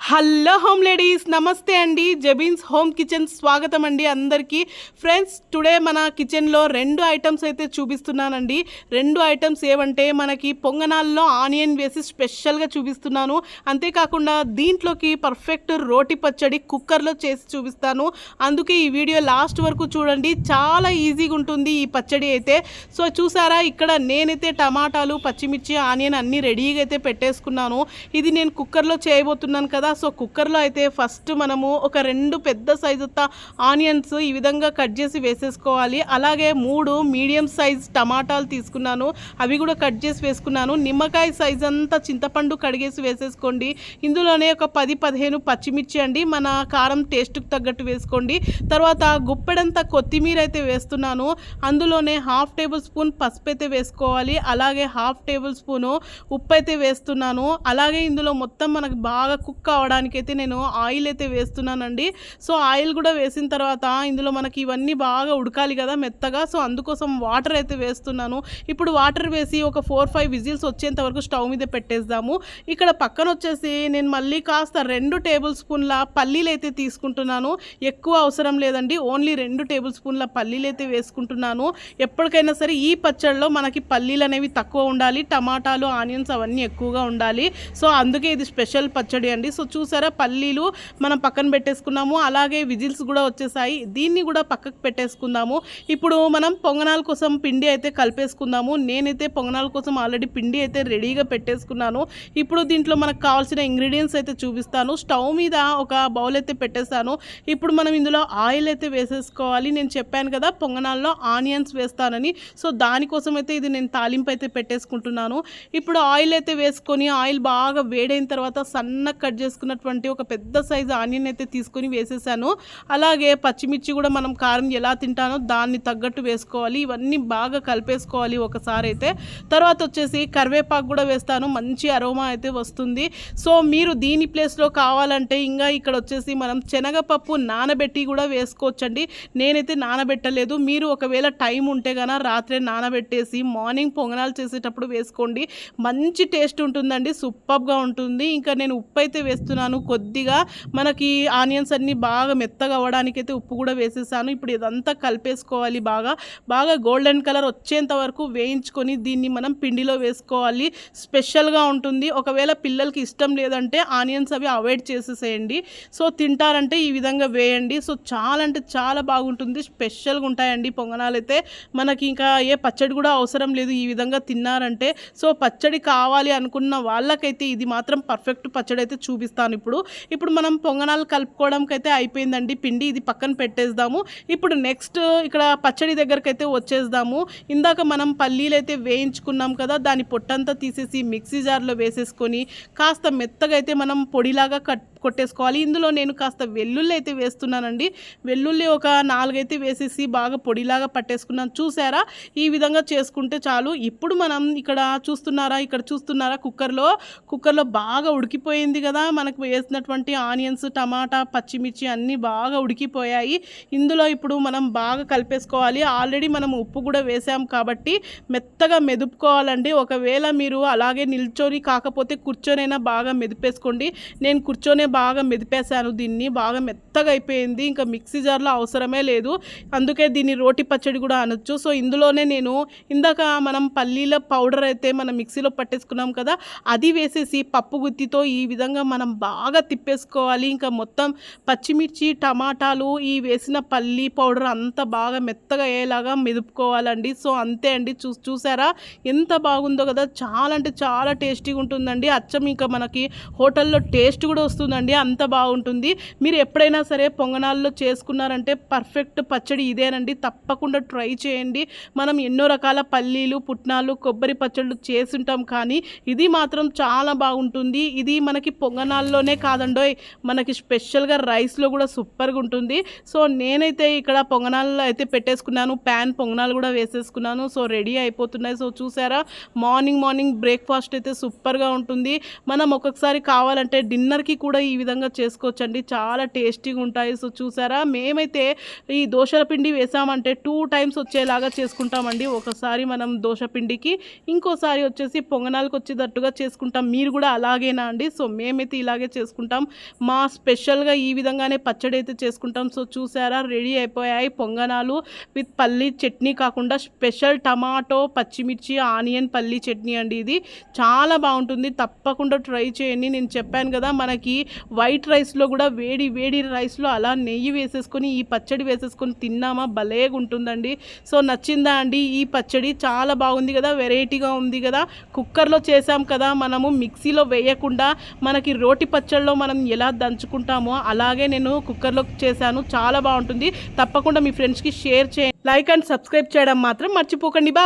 Hello home ladies నమస్తే అండి. Jabeen's home kitchen స్వాగతం అండి అందరికీ. ఫ్రెండ్స్ టుడే మన కిచెన్లో రెండు ఐటమ్స్ అయితే చూపిస్తున్నానండి. రెండు ఐటమ్స్ ఏవంటే మనకి పొంగనాల్లో ఆనియన్ వేసి స్పెషల్గా చూపిస్తున్నాను. అంతేకాకుండా దీంట్లోకి పర్ఫెక్ట్ రోటి పచ్చడి కుక్కర్లో చేసి చూపిస్తాను. అందుకే ఈ వీడియో లాస్ట్ వరకు చూడండి. చాలా ఈజీగా ఉంటుంది ఈ పచ్చడి అయితే. సో చూసారా ఇక్కడ నేనైతే టమాటాలు పచ్చిమిర్చి ఆనియన్ అన్నీ రెడీగా అయితే పెట్టేసుకున్నాను. ఇది నేను కుక్కర్లో చేయబోతున్నాను కదా సో కుక్కర్లో అయితే ఫస్ట్ మనము ఒక రెండు పెద్ద సైజు ఆనియన్స్ ఈ విధంగా కట్ చేసి వేసేసుకోవాలి. అలాగే మూడు మీడియం సైజ్ టమాటాలు తీసుకున్నాను. అవి కూడా కట్ చేసి వేసుకున్నాను. నిమ్మకాయ సైజ్ అంతా చింతపండు కడిగేసి వేసేసుకోండి. ఇందులోనే ఒక పది పదిహేను పచ్చిమిర్చి అండి. మన కారం టేస్ట్కి తగ్గట్టు వేసుకోండి. తర్వాత గుప్పెడంత కొత్తిమీర అయితే వేస్తున్నాను. అందులోనే హాఫ్ టేబుల్ స్పూన్ పసుపు అయితే వేసుకోవాలి. అలాగే హాఫ్ టేబుల్ స్పూను ఉప్పు అయితే వేస్తున్నాను. అలాగే ఇందులో మొత్తం మనకు బాగా కుక్ అవడానికి అయితే నేను ఆయిల్ అయితే వేస్తున్నానండి. సో ఆయిల్ కూడా వేసిన తర్వాత ఇందులో మనకి ఇవన్నీ బాగా ఉడకాలి కదా మెత్తగా. సో అందుకోసం వాటర్ అయితే వేస్తున్నాను. ఇప్పుడు వాటర్ వేసి ఒక ఫోర్ ఫైవ్ విజిల్స్ వచ్చేంత వరకు స్టవ్ మీద పెట్టేద్దాము. ఇక్కడ పక్కన వచ్చేసి నేను మళ్ళీ కాస్త రెండు టేబుల్ స్పూన్ల పల్లీలు అయితే తీసుకుంటున్నాను. ఎక్కువ అవసరం లేదండి. ఓన్లీ రెండు టేబుల్ స్పూన్ల పల్లీలు అయితే వేసుకుంటున్నాను. ఎప్పటికైనా సరే ఈ పచ్చడిలో మనకి పల్లీలు అనేవి తక్కువ ఉండాలి. టమాటాలు ఆనియన్స్ అవన్నీ ఎక్కువగా ఉండాలి. సో అందుకే ఇది స్పెషల్ పచ్చడి అండి. సో చూసారా? పల్లీలు మనం పక్కన పెట్టేసుకున్నాము. అలాగే విజిల్స్ కూడా వచ్చేసాయి. దీన్ని కూడా పక్కకు పెట్టేసుకుందాము. ఇప్పుడు మనం పొంగనాల కోసం పిండి అయితే కలిపేసుకుందాము. నేనైతే పొంగనాల కోసం ఆల్రెడీ పిండి అయితే రెడీగా పెట్టేసుకున్నాను. ఇప్పుడు దీంట్లో మనకు కావాల్సిన ఇంగ్రీడియంట్స్ అయితే చూపిస్తాను. స్టవ్ మీద ఒక బౌల్ అయితే పెట్టేస్తాను ఇప్పుడు మనం ఇందులో ఆయిల్ అయితే వేసేసుకోవాలి. నేను చెప్పాను కదా పొంగనాల్లో ఆనియన్స్ వేస్తానని. సో దానికోసం అయితే ఇది నేను తాలింపు అయితే పెట్టేసుకుంటున్నాను. ఇప్పుడు ఆయిల్ అయితే వేసుకొని ఆయిల్ బాగా వేడైన తర్వాత సన్న కట్ చేసుకున్నటువంటి ఒక పెద్ద సైజు ఆనియన్ అయితే తీసుకొని వేసేసాను. అలాగే పచ్చిమిర్చి కూడా మనం కారం ఎలా తింటానో దాన్ని తగ్గట్టు వేసుకోవాలి. ఇవన్నీ బాగా కలిపేసుకోవాలి ఒకసారి అయితే. తర్వాత వచ్చేసి కరివేపాకు కూడా వేస్తాను. మంచి అరోమా అయితే వస్తుంది. సో మీరు దీని ప్లేస్లో కావాలంటే ఇంకా ఇక్కడ వచ్చేసి మనం శనగపప్పు నానబెట్టి కూడా వేసుకోవచ్చండి. నేనైతే నానబెట్టలేదు. మీరు ఒకవేళ టైం ఉంటే కనుక రాత్రే నానబెట్టేసి మార్నింగ్ పొంగనాలు చేసేటప్పుడు వేసుకోండి. మంచి టేస్ట్ ఉంటుందండి. సూపర్గా ఉంటుంది. ఇంకా నేను ఉప్పు అయితే వేస్తున్నాను కొద్దిగా మనకి ఆనియన్స్ అన్నీ బాగా మెత్తగా అవ్వడానికి అయితే ఉప్పు కూడా వేసేసాను. ఇప్పుడు ఇదంతా కలిపేసుకోవాలి బాగా. బాగా గోల్డెన్ కలర్ వచ్చేంత వరకు వేయించుకొని దీన్ని మనం పిండిలో వేసుకోవాలి. స్పెషల్గా ఉంటుంది. ఒకవేళ పిల్లలకి ఇష్టం లేదంటే ఆనియన్స్ అవి అవాయిడ్ చేసేసేయండి. సో తింటారంటే ఈ విధంగా వేయండి. సో చాలా అంటే చాలా బాగుంటుంది. స్పెషల్గా ఉంటాయండి పొంగనాలు అయితే మనకి ఇంకా ఏ పచ్చడి కూడా అవసరం లేదు ఈ విధంగా తిన్నారంటే. సో పచ్చడి కావాలి అనుకున్న వాళ్ళకైతే ఇది మాత్రం పర్ఫెక్ట్ పచ్చడి అయితే చూపిస్తుంది చూపిస్తాను ఇప్పుడు. ఇప్పుడు మనం పొంగనాలు కలుపుకోవడానికి అయితే అయిపోయిందండి. పిండి ఇది పక్కన పెట్టేద్దాము. ఇప్పుడు నెక్స్ట్ ఇక్కడ పచ్చడి దగ్గరకైతే అయితే వచ్చేద్దాము. ఇందాక మనం పల్లీలు అయితే వేయించుకున్నాం కదా దాని పొట్టంతా తీసేసి మిక్సీ జార్లో వేసేసుకొని కాస్త మెత్తగా అయితే మనం పొడిలాగా కట్ కొట్టేసుకోవాలి. ఇందులో నేను కాస్త వెల్లుల్లి అయితే వేస్తున్నానండి. వెల్లుల్లి ఒక నాలుగైతే వేసేసి బాగా పొడిలాగా పట్టేసుకున్నాను. చూసారా? ఈ విధంగా చేసుకుంటే చాలు. ఇప్పుడు మనం ఇక్కడ చూస్తున్నారా? ఇక్కడ చూస్తున్నారా? కుక్కర్లో కుక్కర్లో బాగా ఉడికిపోయింది కదా. మనకు వేసినటువంటి ఆనియన్స్ టమాటా పచ్చిమిర్చి అన్నీ బాగా ఉడికిపోయాయి. ఇందులో ఇప్పుడు మనం బాగా కలిపేసుకోవాలి. ఆల్రెడీ మనం ఉప్పు కూడా వేసాం కాబట్టి మెత్తగా మెదుపుకోవాలండి. ఒకవేళ మీరు అలాగే నిల్చొని కాకపోతే కూర్చొనైనా బాగా మెదిపేసుకోండి. నేను కూర్చొనే బాగా మెదిపేశాను దీన్ని. బాగా మెత్తగా అయిపోయింది. ఇంకా మిక్సీ జార్లో అవసరమే లేదు. అందుకే దీన్ని రోటి పచ్చడి కూడా అనొచ్చు. సో ఇందులోనే నేను ఇందాక మనం పల్లీల పౌడర్ అయితే మనం మిక్సీలో పట్టేసుకున్నాం కదా అది వేసేసి పప్పు గుత్తితో ఈ విధంగా మనం బాగా తిప్పేసుకోవాలి. ఇంకా మొత్తం పచ్చిమిర్చి టమాటాలు ఈ వేసిన పల్లీ పౌడర్ అంతా బాగా మెత్తగా అయ్యేలాగా మెదుపుకోవాలండి. సో అంతే అండి. చూ చూసారా? ఎంత బాగుందో కదా. చాలా అంటే చాలా టేస్టీగా ఉంటుందండి. అచ్చం ఇంకా మనకి హోటల్లో టేస్ట్ కూడా వస్తుందండి. అంత బాగుంటుంది. మీరు ఎప్పుడైనా సరే పొంగనాల్లో చేసుకున్నారంటే పర్ఫెక్ట్ పచ్చడి ఇదేనండి. తప్పకుండా ట్రై చేయండి. మనం ఎన్నో రకాల పల్లీలు పుట్నాలు కొబ్బరి పచ్చళ్ళు చేసుంటాం కానీ ఇది మాత్రం చాలా బాగుంటుంది. ఇది మనకి పొంగనాల్లోనే కాదండోయ్ మనకి స్పెషల్గా రైస్లో కూడా సూపర్గా ఉంటుంది. సో నేనైతే ఇక్కడ పొంగనాలు అయితే పెట్టేసుకున్నాను. ప్యాన్ పొంగనాలు కూడా వేసేసుకున్నాను. సో రెడీ అయిపోతున్నాయి. సో చూసారా? మార్నింగ్ మార్నింగ్ బ్రేక్ఫాస్ట్ అయితే సూపర్గా ఉంటుంది. మనం ఒక్కొక్కసారి కావాలంటే డిన్నర్కి కూడా ఈ ఈ విధంగా చేసుకోవచ్చండి. చాలా టేస్టీగా ఉంటాయి. సో చూసారా? మేమైతే ఈ దోశల పిండి వేసామంటే టూ టైమ్స్ వచ్చేలాగా చేసుకుంటామండి. ఒకసారి మనం దోశ పిండికి ఇంకోసారి వచ్చేసి పొంగనాలకు వచ్చేటట్టుగా చేసుకుంటాం. మీరు కూడా అలాగేనా అండి? సో మేమైతే ఇలాగే చేసుకుంటాం. మా స్పెషల్గా ఈ విధంగానే పచ్చడి అయితే చేసుకుంటాం. సో చూసారా? రెడీ అయిపోయాయి పొంగనాలు విత్ పల్లి చట్నీ కాకుండా స్పెషల్ టమాటో పచ్చిమిర్చి ఆనియన్ పల్లి చట్నీ అండి ఇది. చాలా బాగుంటుంది. తప్పకుండా ట్రై చేయండి. నేను చెప్పాను కదా మనకి వైట్ రైస్లో కూడా వేడి వేడి రైస్లో అలా నెయ్యి వేసేసుకొని ఈ పచ్చడి వేసేసుకొని తిన్నామా? భలేగా ఉంటుందండి. సో నచ్చిందా అండి? ఈ పచ్చడి చాలా బాగుంది కదా వెరైటీగా ఉంది కదా. కుక్కర్లో చేసాం కదా మనము మిక్సీలో వేయకుండా మనకి రోటి పచ్చడిలో మనం ఎలా దంచుకుంటామో అలాగే నేను కుక్కర్లో చేశాను. చాలా బాగుంటుంది. తప్పకుండా మీ ఫ్రెండ్స్కి షేర్ చేయండి. లైక్ అండ్ సబ్స్క్రైబ్ చేయడం మాత్రం మర్చిపోకండి. బా